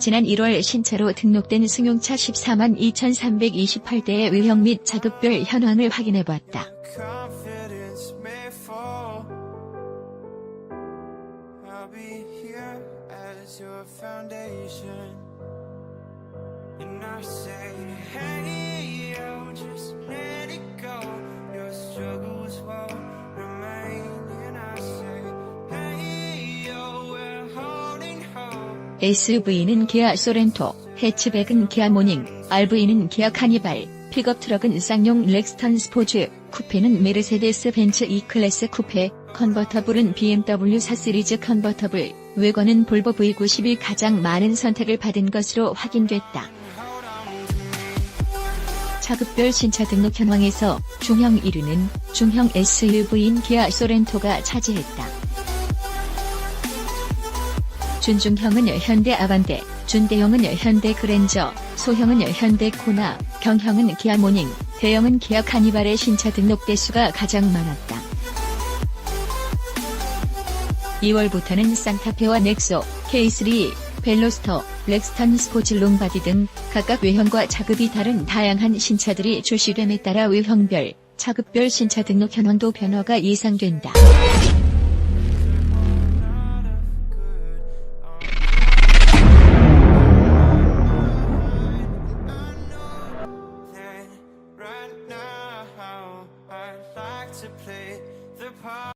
지난 1월 신차로 등록된 승용차 14만 2,328대의 외형 및 자급별 현황을 hey, SUV는 기아 소렌토, 해치백은 기아 모닝, RV는 기아 카니발, 픽업 트럭은 쌍용 렉스턴 스포츠, 쿠페는 메르세데스 벤츠 E클래스 쿠페, 컨버터블은 BMW 4 시리즈 컨버터블, 외관은 볼보 V90이 가장 많은 선택을 받은 것으로 확인됐다. 차급별 신차 등록 현황에서 중형 1위는 중형 SUV인 기아 소렌토가 차지했다. 준중형은 현대 아반떼, 준대형은 현대 그랜저, 소형은 현대 코나, 경형은 기아 모닝, 대형은 기아 카니발의 신차 등록 대수가 가장 많았다. 2월부터는 산타페와 넥소, K3, 벨로스터, 렉스턴 스포츠 롱바디 등 각각 외형과 차급이 다른 다양한 신차들이 출시됨에 따라 외형별, 차급별 신차 등록 현황도 변화가 예상된다. to play the part.